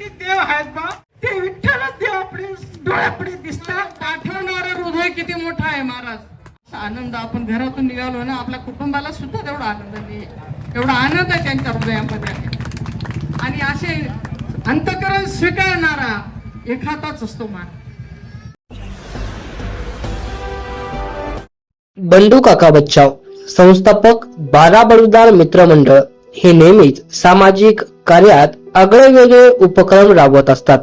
किती देव आहेत बा. ते विठ्ठलच देव आपले डोळ्यापुढे दिसतात पाठवणारा हृदय किती मोठा आहे महाराज. आनंद आपण घरातून निघालो ना आपल्या कुटुंबाला सुद्धा तेवढा आनंद नाही. एवढा आनंद आहे त्यांच्या हृदयामध्ये. आणि असे अंतकरण स्वीकारणारा एखादाच असतो मान बंडू काका बच्चाव संस्थापक बारा बडुदार मित्रमंडळ हे नेहमीच सामाजिक कार्यात आगळे वेगळे उपक्रम राबवत असतात.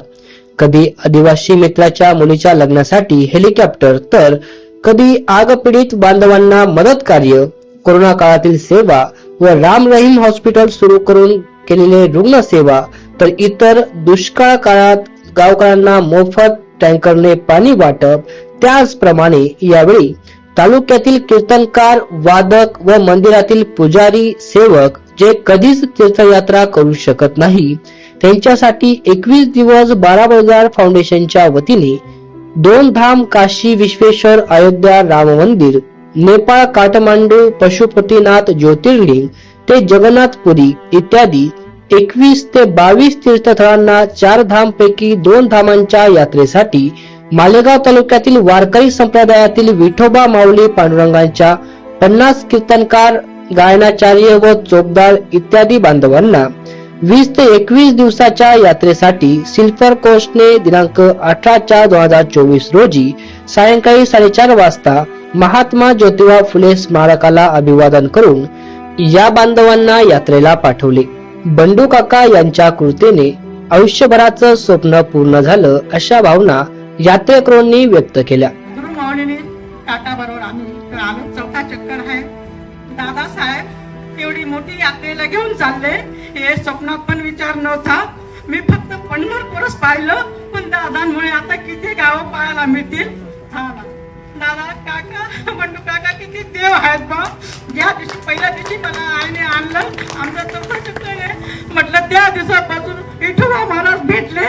कधी आदिवासी मित्राच्या मुलीच्या लग्नासाठी हेलिकॉप्टर तर कधी आग पीडित बांधवांना मदत कार्य कोरोना काळातील सेवा व राम रहीम हॉस्पिटल सुरू करून केलेले रुग्ण सेवा तर इतर दुष्काळ काळात गावकऱ्यांना मोफत टँकरने पाणी वाटप त्याचप्रमाणे यावेळी तालुक्यातील कीर्तनकार वादक व मंदिरातील पुजारी सेवक जे कधीच तीर्थयात्रा करू शकत नाही त्यांच्यासाठी एकवीस दिवस बारा बाजार फाउंडेशनच्या वतीने दोन धाम काशी विश्वेश्वर अयोध्या राम मंदिर नेपाळ काठमांडू पशुपतीनाथ ज्योतिर्लिंग ते जगन्नाथपुरी इत्यादी एकवीस ते बावीस तीर्थस्थळांना चार धाम पैकी दोन धामांच्या यात्रेसाठी मालेगाव तालुक्यातील वारकरी संप्रदायातील विठोबा माऊली पांडुरंगांच्या पन्नास कीर्तनकार गायनाचार्य व चोपदार इत्यादी बांधवांना वीस ते एकवीस दिवसाच्या यात्रेसाठी सिल्फर कोस्टने दिनांक अठरा चार दोन हजार चोवीस रोजी सायंकाळी साडेचार वाजता महात्मा ज्योतिबा फुले स्मारकाला अभिवादन करून या बांधवांना यात्रेला पाठवले. बंडू काका यांच्या कृतीने आयुष्यभराचं स्वप्न पूर्ण झालं अशा भावना यात्रेकरूंनी व्यक्त केल्या. टाटा बरोबर. आम्ही चौथा चक्कर मोठी यात्रेला घेऊन चालले. हे स्वप्नात पण विचार नव्हता. मी फक्त पंढरपूरच पाहिलं पण दादांमुळे आता किती गावं पाहायला मिळतील? हा दादा काका बंडू काका किती देव आहेत बा. ज्या दिवशी पहिल्या दिवशी मला आईने आणलं आमचा चौथा चक्कर आहे. म्हटलं त्या दिवसापासून विठोबा महाराज भेटले.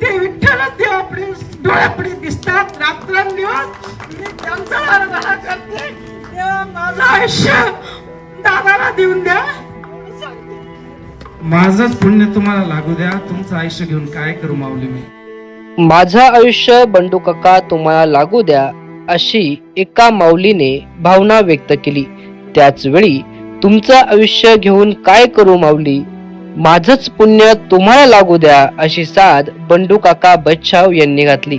ते विठ्ठलच देव आपले डोळ्यापुढे दिसतात. रात्रंदिवस मी त्यांचा आराधना करते. माझं आयुष्य दादाला देऊन द्या. माझंच पुण्य तुम्हाला लागू द्या. तुमचं आयुष्य घेऊन काय करू माऊली मी? माझं आयुष्य बंडू काका तुम्हाला लागू द्या अशी एका माऊलीने भावना व्यक्त केली. त्याच वेळी तुमचं आयुष्य घेऊन काय करू माऊली? माझंच पुण्य तुम्हाला लागू द्या अशी साद बंडू काका बच्छाव यांनी घातली.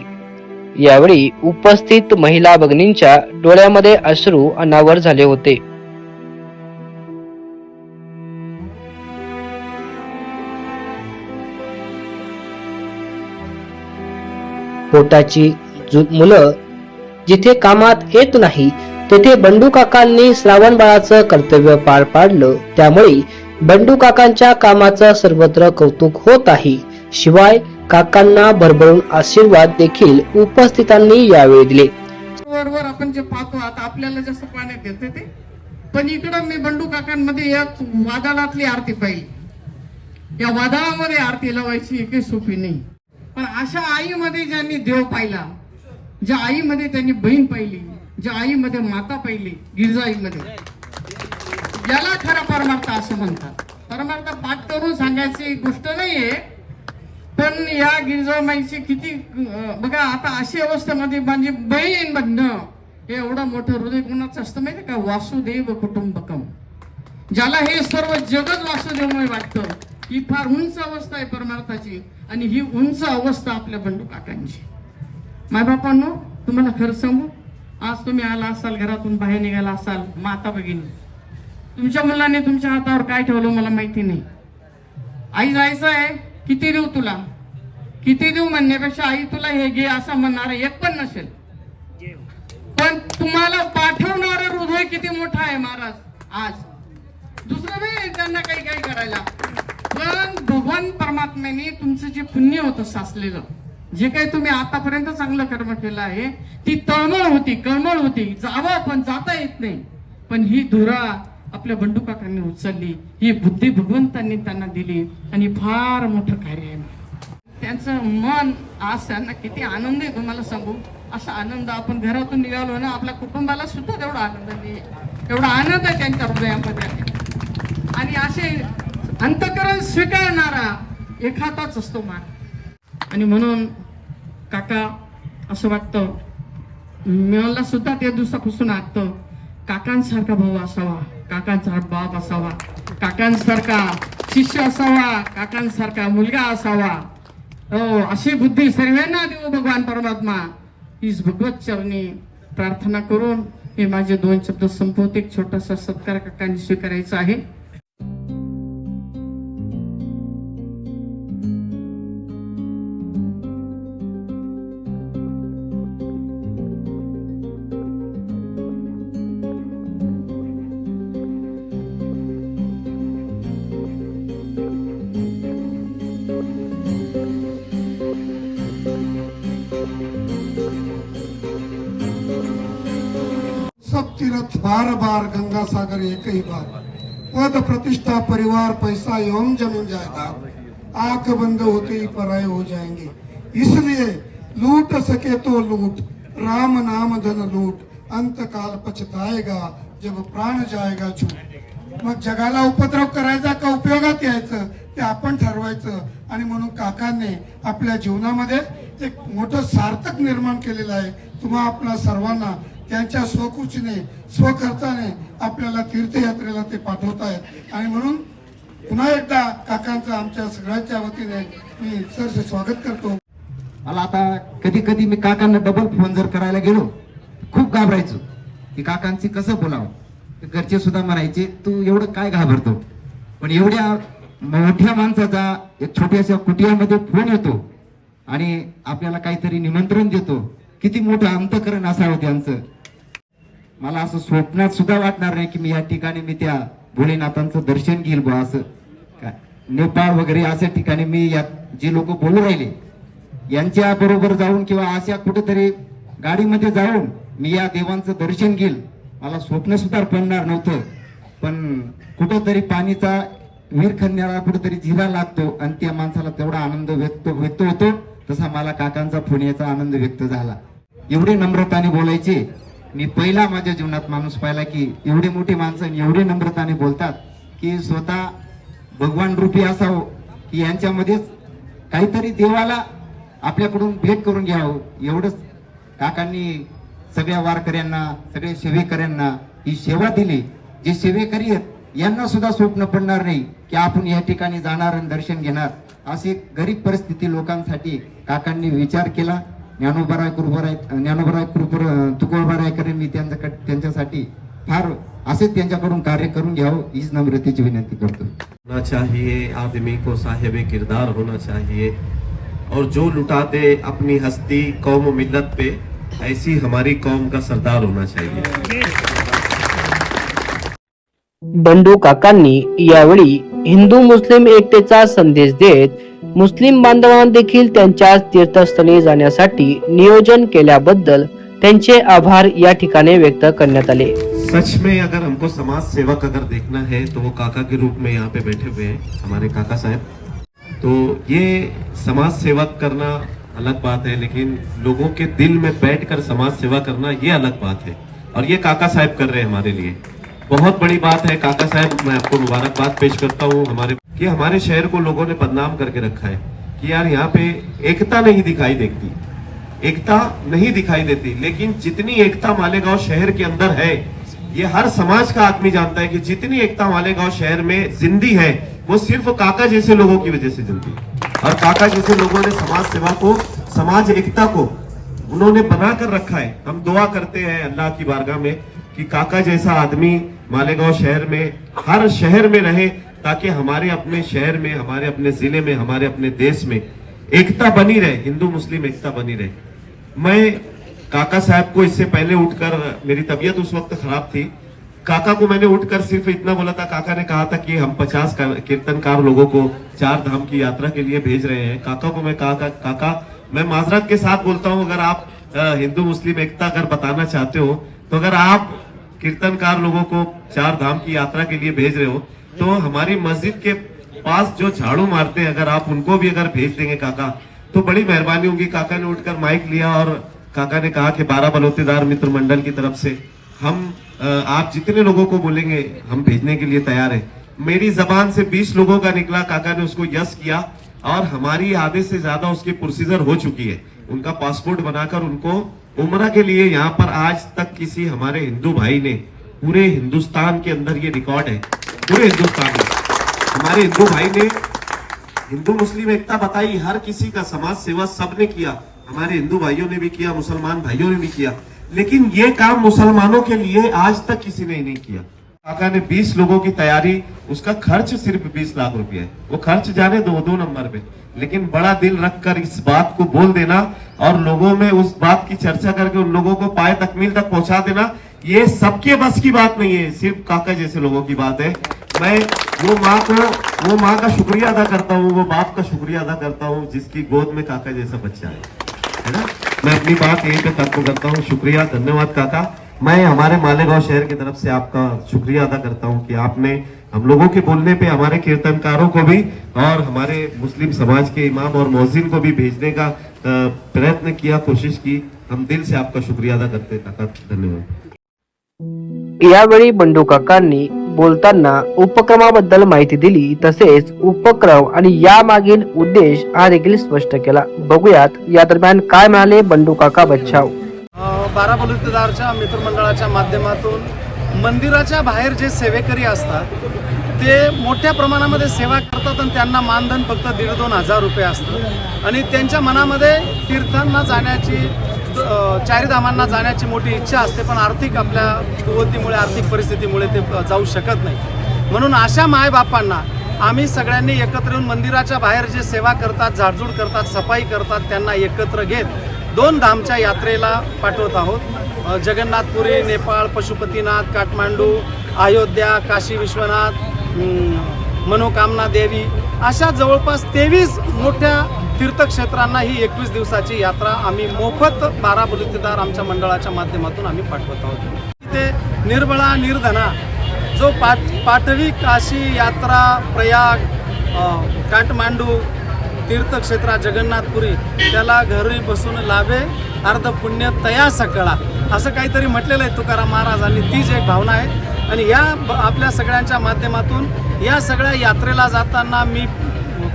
यावेळी उपस्थित महिला भगिनींच्या डोळ्यामध्ये अश्रू अनावर झाले होते. पोटाची मुलं जिथे कामात येत नाही तेथे बंडू काकांनी श्रावण बाळाचं कर्तव्य पार पाडलं. त्यामुळे बंडू काकांच्या कामाचं सर्वत्र कौतुक होत आहे. शिवाय काकांना भरभरून आशीर्वाद देखील उपस्थितांनी यावेळी दिले. वरवर आपण जे पाहतो आता आपल्याला जसं पाण्यात येते ते पण इकडं मी बंडू काकांमध्ये या वादळातली आरती पाहिली. या वादळामध्ये आरती लावायची एकही सोपी नाही. पण अशा आईमध्ये ज्यांनी देव पाहिला ज्या आईमध्ये त्यांनी बहीण पाहिली ज्या आईमध्ये माता पाहिली गिरजाईमध्ये याला खरा परमार्थ असं म्हणतात. परमार्थ पाठ करून सांगायची गोष्ट नाहीये पण या गिरजामाईची किती बघा आता अशी अवस्थेमध्ये माझी बहीण बनणं हे एवढं मोठं हृदय कुणाचं असतं माहिती का? वासुदेव कुटुंबकम. ज्याला हे सर्व जगच वासुदेवमय वाटतं ही फार उंच अवस्था आहे परमार्थाची आणि ही उंच अवस्था आपल्या बंडू काकांची. मायबापांनो तुम्हाला खरं सांगू आज तुम्ही आला असाल घरातून बाहेर निघाला असाल माता भगिनी. तुमच्या मुलाने तुमच्या हातावर काय ठेवलं मला माहिती नाही. आई जायचं आहे किती देऊ तुला? किती देऊ म्हणण्यापेक्षा आई तुला हे घे असं म्हणणार एक पण नसेल. पण तुम्हाला पाठवणार हृदय किती मोठा आहे महाराज आज. दुसरं नाही त्यांना काही काही करायला. पण भगवान परमात्म्याने तुमचं जे पुण्य होतं साचलेलं जे काही तुम्ही आतापर्यंत चांगलं कर्म केलं आहे ती तळमळ होती कळमळ होती. जावं पण जाता येत नाही. पण ही धुरा आपल्या बंडुकाकांनी उचलली ही बुद्धी भगवंतांनी त्यांना दिली आणि फार मोठं कार्य आहे. त्यांचं मन आज त्यांना किती आनंद आहे तुम्हाला सांगू? असा आनंद आपण घरातून निघालो ना आपल्या कुटुंबाला सुद्धा तेवढा आनंद नाही एवढा आनंद आहे त्यांच्या हृदयामध्ये. आणि असे अंतकरण स्वीकारणारा एखादाच असतो मान. आणि म्हणून काका असं वाटतं मला सुद्धा त्या दिवसापासून वाटतं काकांसारखा भाऊ असावा काकांचा बाप असावा काकांसारखा शिष्य असावा काकांसारखा मुलगा असावा. हो अशी बुद्धी सर्वांना देऊ भगवान परमात्मा. हीच भगवत चरणी प्रार्थना करून हे माझे दोन शब्द संपवते. एक छोटासा सत्कार काकांनी स्वीकारायचा आहे. सब तीर्थ बार बार गंगा सागर एक ही बार. पद प्रतिष्ठा परिवार पैसा एवं जमीन जायदाद. आंख बंद होते ही पराये हो जाएंगे. इसलिए लूट सके तो लूट राम नाम धन लूट अंत काल पछताएगा जब प्राण जाएगा छूट मग जगाला उपद्रव करायचा का उपयोगात यायचं? ते आपण ठरवायचं. आणि म्हणून काकांनी आपल्या जीवनामध्ये एक मोठं सार्थक निर्माण केलेलं आहे. तुम्हा आपल्या सर्वांना त्यांच्या स्वकुचीने स्वखर्चाने आपल्याला तीर्थयात्रेला ते पाठवत आहेत. आणि म्हणून पुन्हा एकदा काकांचं आमच्या सगळ्यांच्या वतीने मी सरसे स्वागत करतो. मला आता कधी कधी मी काकांना डबल फोन जर करायला गेलो खूप घाबरायचो. की काकांची कसं बोलावं? घरचे सुद्धा म्हणायचे तू एवढं काय घाबरतो? पण एवढ्या मोठ्या माणसाचा एक छोट्याशा कुटियामध्ये फोन येतो आणि आपल्याला काहीतरी निमंत्रण देतो. किती मोठं अंतकरण असावं त्यांचं. मला असं स्वप्नात सुद्धा वाटणार नाही की मी या ठिकाणी मी त्या भोलेनाथांचं दर्शन घेईल बुवा असं. काय नेपाळ वगैरे अशा ठिकाणी मी या जे लोक बोलू राहिले यांच्या बरोबर जाऊन किंवा अशा कुठेतरी गाडीमध्ये जाऊन मी या देवांचं दर्शन घेईल मला स्वप्न सुद्धा पडणार नव्हतं. पण कुठंतरी पाणीचा विहीर खणण्याला कुठेतरी झिरा लागतो आणि त्या माणसाला तेवढा आनंद व्यक्त व्यक्त होतो तसा मला काकांचा फोन याचा आनंद व्यक्त झाला. एवढे नम्रताने बोलायचे मी पहिला माझ्या जीवनात माणूस पाहिला की एवढे मोठी माणसं एवढी एवढे नम्रताने बोलतात की स्वतः भगवान रूपी असावं की यांच्यामध्येच काहीतरी देवाला आपल्याकडून भेट करून घ्यावं. एवढंच काकांनी सगळ्या वारकऱ्यांना सगळ्या सेवेकऱ्यांना ही सेवा दिली. जे सेवेकरी आहेत यांना सुद्धा स्वप्न पडणार नाही की आपण या ठिकाणी जाणार आणि दर्शन घेणार. अशी एक गरीब परिस्थिती लोकांसाठी काकांनी विचार केला. ज्ञानोबराय कुरबराय ज्ञानोबराय कुरबर तुकोबरायकर मी त्यांच्याकडे त्यांच्यासाठी फार असेच त्यांच्याकडून कार्य करून घ्यावं हीच नम्रतेची विनंती करतो. होना चाहिए आदमी को साहिब किरदार होना चाहिए। और जो लुटा दे अपनी हस्ती कौम मिल्लत पे ऐसी हमारी कौम का सरदार होना चाहिए। बंडू काकांनी यावेळी हिंदू मुस्लिम एकतेचा संदेश देत मुस्लिम बांधवांना देखील त्यांच्या तीर्थस्थळी जाण्यासाठी नियोजन केल्याबद्दल त्यांचे आभार या ठिकाणी व्यक्त करण्यात आले. सच में अगर हमको समाज सेवक अगर देखना है तो वो काका के रूप में यहाँ पे बैठे हुए हैं, हमारे काका साहब। तो ये समाज सेवक करना अलग बात है, लेकिन लोगों के दिल में बैठकर समाज सेवा करना ये अलग बात है। और ये काका साहब कर रहे हैं हमारे लिए। बहुत बड़ी बात है, काका साहब, मैं आपको मुबारकबाद पेश करता हूँ। हमारे कि हमारे शहर को लोगों ने बदनाम करके रखा है कि यार यहाँ पे एकता नहीं दिखाई देती। एकता नहीं दिखाई देती, लेकिन जितनी एकता मालेगांव शहर के अंदर है, ये हर समाज का आदमी जानता है कि जितनी एकता मालेगांव शहर में जिंदी है, वो सिर्फ़ काका जैसे लोगों की वजह से जिंदी और काका जैसे लोगों ने समाज सेवा को, समाज एकता को उन्होंने बना कर रखा है। हम दुआ करते हैं अल्लाह की बारगाह में कि काका जैसा आदमी मालेगांव शहर में, हर शहर में रहे ताकि हमारे अपने शहर में, हमारे अपने ज़िले में, हमारे अपने देश में एकता बनी रहे, हिंदू, मुस्लिम एकता बनी रहे। मैं काका साहब को इससे पहले उठकर, मेरी तबीयत उस वक्त खराब थी। काका को मैंने उठकर सिर्फ़ इतना बोला था, काका ने कहा था कि हम पचास कीर्तनकार लोगों को चार धाम की यात्रा के लिए भेज रहे हैं। काका को मैं कहा, काका, मैं माजरत के साथ बोलता हूँ, अगर आप हिंदू, मुस्लिम एकता अगर बताना चाहते हो तो अगर आप कीर्तनकार लोगों को चार धाम की यात्रा के लिए भेज रहे हो तो हमारी मस्जिद के पास जो झाड़ू मारते हैं, अगर आप उनको भी अगर भेज देंगे काका तो बड़ी मेहरबानी होगी। काका ने उठकर माइक लिया और काका ने कहा कि बारह बलोतेदार मित्र मंडल की तरफ़ से हम आप जितने लोगों को बोलेंगे, हम भेजने के लिए तैयार हैं। मेरी जबान से 20 लोगों का निकला, काका ने उसको यस किया और हमारी आधे से ज़्यादा उसकी प्रोसीजर हो चुकी है। उनका पासपोर्ट बनाकर उनको उम्र के लिए यहाँ पर आज तक किसी हमारे हिंदू भाई ने, पूरे हिंदुस्तान के अंदर ये रिकॉर्ड है। पूरे हिंदुस्तान में। हमारे हिंदू भाई ने, हिंदू मुस्लिम एकता बताई, हर किसी का समाज सेवा सबने किया, हमारे हिंदू भाइयों ने भी किया, मुसलमान भाइयों ने भी किया। लेकिन ये काम मुसलमानों के लिए आज तक किसी ने नहीं किया। काका ने 20 लोगों की तैयारी, उसका खर्च सिर्फ़ 20 लाख रुपए है। वो खर्च जाने दो दो नंबर पे। लेकिन बड़ा दिल रखकर इस बात को बोल देना और लोगों में उस बात की चर्चा करके उन लोगों को पाए तकमील तक पहुँचा देना ये सबके बस की बात नहीं है, सिर्फ़ काका जैसे लोगों की बात है। मैं वो माँ को, वो माँ का शुक्रिया अदा करता हूँ, वो बाप का शुक्रिया अदा करता हूँ, जिसकी गोद में काका जैसा बच्चा है। है ना? मैं अपनी बात यहीं पे खत्म करता हूँ। शुक्रिया, धन्यवाद काका। मैं हमारे मालेगांव शहर की तरफ़ से आपका शुक्रिया अदा करता हूँ कि आपने हम लोगों के बोलने पे, हमारे कीर्तनकारों को भी और हमारे मुस्लिम समाज के इमाम और मोहसिन को भी भेजने का प्रयत्न किया, कोशिश की। हम दिल से आपका शुक्रिया अदा करते काका, धन्यवाद। यावेळी बंडू काकांनी बोलताना उपक्रमाबद्दल माहिती दिली तसेच उपक्रम आणि यामागील उद्देश हा देखील स्पष्ट केला. बघूयात या दरम्यान काय म्हणाले बंडू काका बच्छाव? बारा बलुतेदारच्या मित्रमंडळाच्या माध्यमातून मंदिराच्या बाहेर जे सेवेकरी असतात ते मोठ्या प्रमाणामध्ये सेवा करतात आणि त्यांना मानधन फक्त दीड दोन हजार रुपये असतं आणि त्यांच्या मनामध्ये तीर्थांना जाण्याची चारीधामांना जाण्याची मोठी इच्छा असते पण आर्थिक आपल्या कुवतीमुळे आर्थिक परिस्थितीमुळे ते जाऊ शकत नाही. म्हणून अशा मायबापांना आम्ही सगळ्यांनी एकत्र येऊन मंदिराच्या बाहेर जे सेवा करतात झाडझूड करतात सफाई करतात त्यांना एकत्र घेत दोन धामच्या यात्रेला पाठवत आहोत. जगन्नाथपुरी नेपाळ पशुपतीनाथ काठमांडू अयोध्या काशी विश्वनाथ मनोकामना देवी. अशा जवळपास तेवीस मोठ्या तीर्थक्षेत्रांना ही एकवीस दिवसाची यात्रा आम्ही मोफत बारा बलुतेदार आमच्या मंडळाच्या माध्यमातून आम्ही पाठवत आहोत. इथे निर्मळा निर्धना जो पाठ पाठवी काशी यात्रा प्रयाग काठमांडू तीर्थक्षेत्रा जगन्नाथपुरी त्याला घरी बसून लाभे अर्ध पुण्य तया सकळा असं काहीतरी म्हटलेलं आहे तुकाराम महाराजांनी. तीच एक भावना आहे. आणि या ब- आपल्या सगळ्यांच्या माध्यमातून या सगळ्या यात्रेला जाताना मी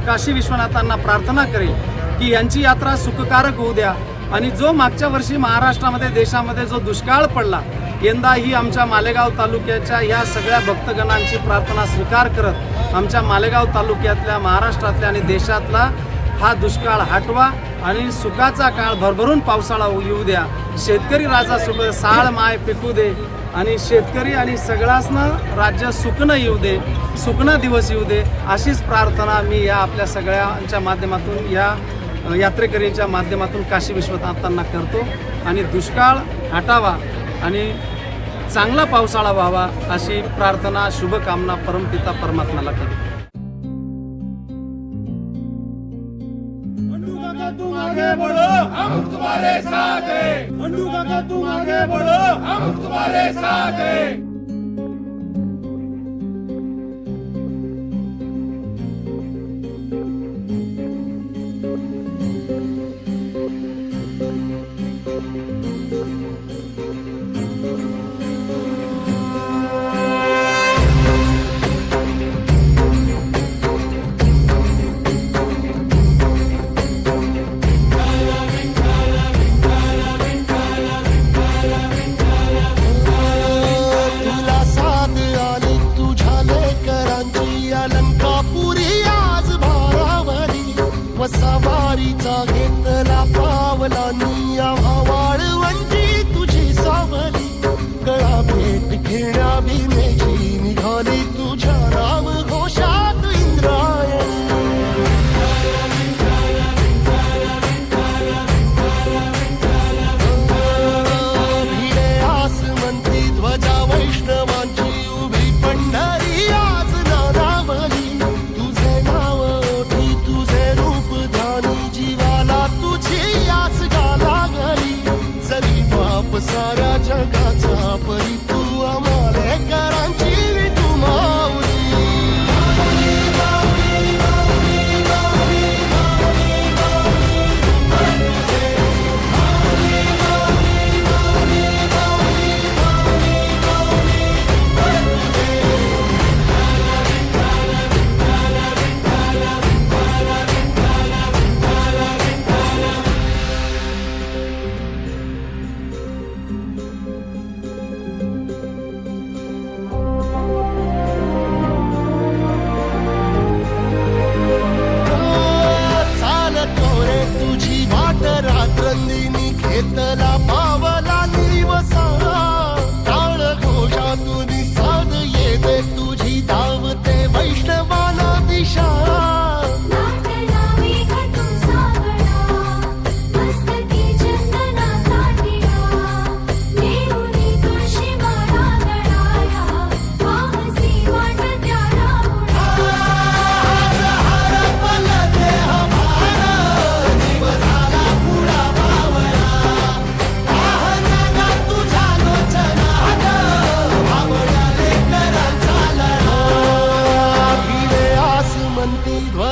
काशी विश्वनाथांना प्रार्थना करेल की यांची यात्रा सुखकारक होऊ द्या. आणि जो मागच्या वर्षी महाराष्ट्रामध्ये देशामध्ये जो दुष्काळ पडला यंदाही आमच्या मालेगाव तालुक्याच्या या सगळ्या भक्तगणांची प्रार्थना स्वीकार करत आमच्या मालेगाव तालुक्यातल्या महाराष्ट्रातल्या आणि देशातला हा दुष्काळ हटवा आणि सुखाचा काळ भरभरून पावसाळा येऊ द्या. शेतकरी राजा सुख साळ माय पिकू दे. आणि शेतकरी आणि सगळ्यासनं राज्य सुकणं येऊ दे सुकणं दिवस येऊ दे अशीच प्रार्थना मी या आपल्या सगळ्यांच्या माध्यमातून या यात्रेकरींच्या माध्यमातून काशी विश्वनाथांना करतो. आणि दुष्काळ हटावा आणि चांगला पावसाळा व्हावा अशी प्रार्थना शुभकामना परमपिता परमात्म्याला करतो. तुला